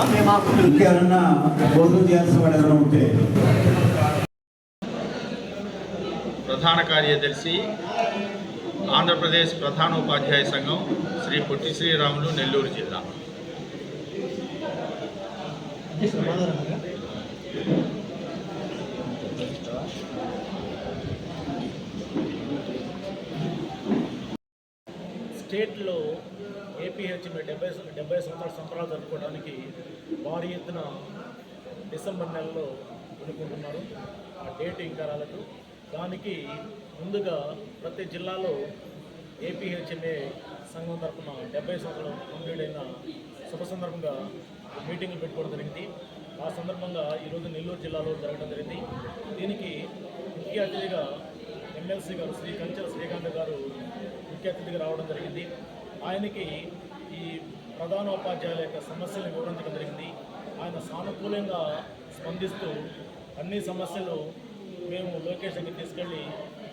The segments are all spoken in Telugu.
ఇంకెవరన్నా భోజనం చేయాల్సిన వాడు ఎవరైనా ఉంటే? ప్రధాన కార్యదర్శి ఆంధ్రప్రదేశ్ ప్రధానోపాధ్యాయ సంఘం శ్రీ పొట్టి శ్రీరాములు నెల్లూరు జిల్లా. స్టేట్లో ఏపీహెచ్ డెబ్బై డెబ్బై సంవత్సరాల సంబరాలు జరుపుకోవడానికి భారీ ఎత్తున డిసెంబర్ నెలలో అనుకుంటున్నారు ఆ డేట్ ఇంకా రాలేదు. దానికి ముందుగా ప్రతి జిల్లాలో ఏపీహెచ్ఎంఏ సంఘం తరఫున డెబ్బై సంవత్సరాలు కంప్లీట్ అయిన శుభ సందర్భంగా మీటింగ్లు పెట్టుకోవడం జరిగింది. ఆ సందర్భంగా ఈరోజు నెల్లూరు జిల్లాలో జరగడం జరిగింది. దీనికి ముఖ్య అతిథిగా ఎమ్మెల్సీ గారు శ్రీ కంచెల శ్రీకాంత్ గారు ముఖ్య అతిథిగా రావడం జరిగింది. ఆయనకి ఈ ప్రధానోపాధ్యాయుల యొక్క సమస్యలను వివరించడం జరిగింది. ఆయన సానుకూలంగా స్పందిస్తూ అన్ని సమస్యలు మేము లోకేష్ దగ్గరికి తీసుకెళ్ళి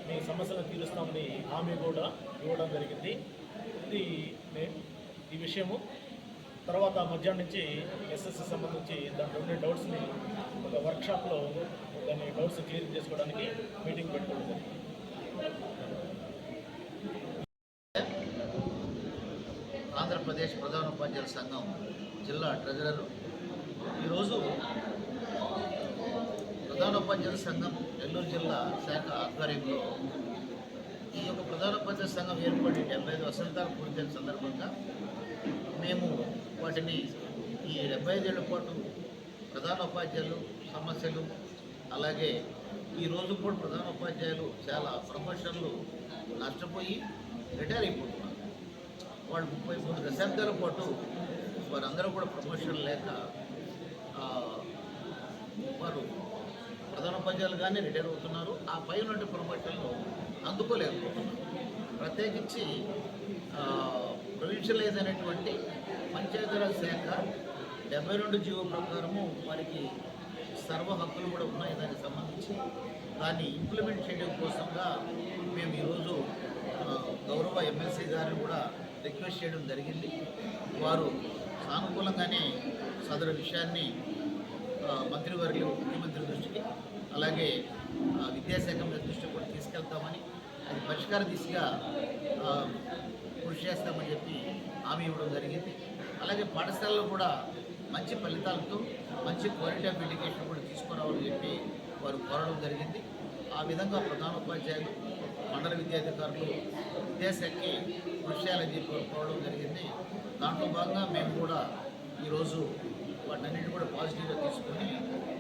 మీ సమస్యలను తీరుస్తామని హామీ కూడా ఇవ్వడం జరిగింది. ఇది ఈ విషయము. తర్వాత మధ్యాహ్నం నుంచి ఎస్ఎస్సి సంబంధించి దాంట్లో ఉండే డౌట్స్ని ఒక వర్క్షాప్లో దాన్ని డౌట్స్ క్లియర్ చేసుకోవడానికి మీటింగ్ పెట్టుకోవడం జరిగింది. ఆంధ్రప్రదేశ్ ప్రధాన ఉపాధ్యాయుల సంఘం జిల్లా ట్రెజరర్. ఈరోజు ప్రధానోపాధ్యాయుల సంఘం నెల్లూరు జిల్లా శాఖ ఆధ్వర్యంలో ఈ యొక్క ప్రధానోపాధ్యాయ సంఘం ఏర్పడి డెబ్బై ఐదు వసంతాలు పూర్తయిన సందర్భంగా మేము వాటిని ఈ డెబ్బై ఐదేళ్ళ పాటు ప్రధానోపాధ్యాయులు సమస్యలు అలాగే ఈ రోజు కూడా ప్రధానోపాధ్యాయులు చాలా ప్రమోషన్లు నష్టపోయి రిటైర్ అయిపోతున్నారు. వాళ్ళు ముప్పై మూడు దశాబ్దాల పాటు వారందరూ కూడా ప్రమోషన్ లేక వారు ప్రధాన ఉపాధ్యాయులుగానే రిటైర్ అవుతున్నారు. ఆ పై ఉన్నటువంటి ప్రమోషన్లు అందుకోలేకపోతున్నారు. ప్రత్యేకించి ప్రొవిన్షియలైజ్ అయినటువంటి పంచాయతీరాజ్ శాఖ డెబ్బై రెండు జీవో ప్రకారము వారికి సర్వ హక్కులు కూడా ఉన్నాయి దానికి సంబంధించి. దాన్ని ఇంప్లిమెంట్ చేయడం కోసంగా మేము ఈరోజు గౌరవ ఎమ్మెల్సీ గారిని కూడా రిక్వెస్ట్ చేయడం జరిగింది. వారు సానుకూలంగానే సదరు విషయాన్ని ఆ, మంత్రివర్యులు ముఖ్యమంత్రి దృష్టికి అలాగే విద్యాశాఖ మంత్రి దృష్టికి కూడా తీసుకెళ్తామని అది పరిష్కార దిశగా కృషి చేస్తామని చెప్పి హామీ ఇవ్వడం జరిగింది. అలాగే పాఠశాలలో కూడా మంచి ఫలితాలతో మంచి క్వాలిటీ ఆఫ్ ఎడ్యుకేషన్ కూడా తీసుకురావాలని చెప్పి వారు కోరడం జరిగింది. ఆ విధంగా ప్రధానోపాధ్యాయులు మండల విద్యాధికారులు విద్యాశాఖకి కృషి చేయాలని చెప్పి కోరడం జరిగింది. దాంట్లో భాగంగా మేము కూడా ఈరోజు వాటన్నిటిని కూడా పాజిటివ్గా తీసుకొని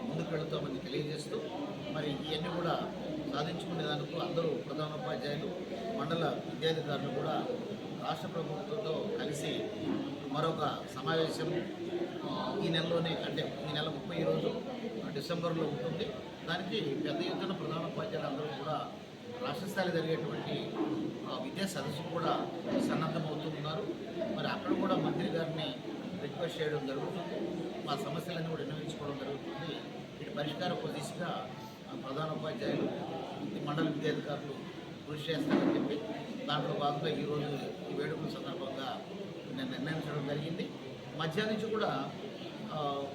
ముందుకు వెళుతామని తెలియజేస్తూ మరి ఇవన్నీ కూడా సాధించుకునేదానికి అందరూ ప్రధానోపాధ్యాయులు మండల విద్యాధికారులు కూడా రాష్ట్ర ప్రభుత్వంతో కలిసి మరొక సమావేశం ఈ నెలలోనే అంటే ఈ నెల ముప్పై రోజు డిసెంబర్లో ఉంటుంది. దానికి పెద్ద ఎత్తున ప్రధానోపాధ్యాయులు అందరూ కూడా రాష్ట్ర స్థాయిలో జరిగేటువంటి విద్యా సదస్సు కూడా సన్నద్ధమవుతున్నారు మరి అక్కడ కూడా మంత్రి గారిని రిక్వెస్ట్ చేయడం జరుగుతుంది. మా సమస్యలన్నీ కూడా నిర్వహించుకోవడం జరుగుతుంది. వీటి పరిష్కార దిశగా ప్రధాన ఉపాధ్యాయులు మండల విద్యాధికారులు కృషి చేస్తారని చెప్పి దాంట్లో భాగంగా ఈరోజు ఈ వేడుకల సందర్భంగా నేను నిర్ణయించడం జరిగింది. మధ్యాహ్నం నుంచి కూడా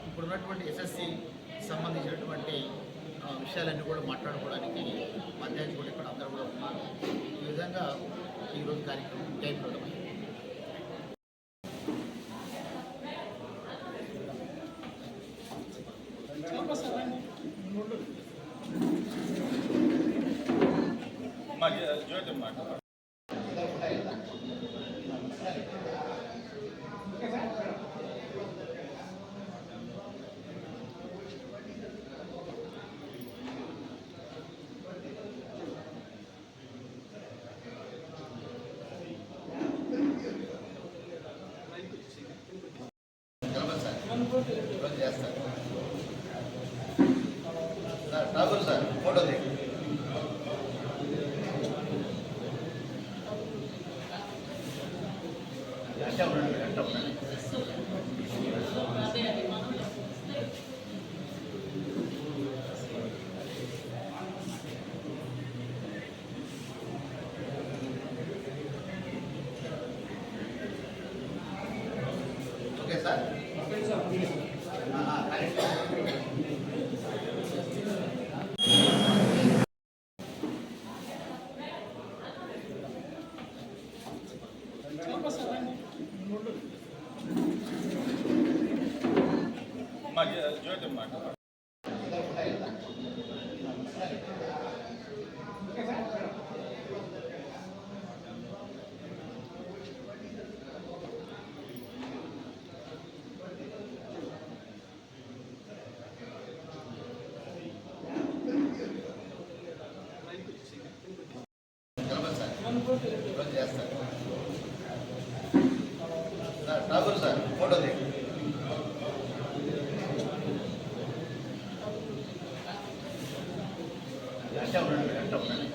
ఇప్పుడున్నటువంటి ఎస్ఎస్సి సంబంధించినటువంటి విషయాలన్నీ కూడా మాట్లాడుకోవడానికి మధ్యాహ్నం కూడా ఇక్కడ అందరూ కూడా ఉన్నారు. ఈ విధంగా ఈరోజు కార్యక్రమం జయప్రదమైంది. మాట ఈరోజు చేస్తారు సార్ రాహుల్ సార్ ఫోటో దిగు అంటే ఉండండి అంటే ఉండండి ఓకే సార్. జ్యోతి మాట సార్ రాహుల్ సార్ ఫోటో దిగు అంటే ఉండండి అంటే ఉండండి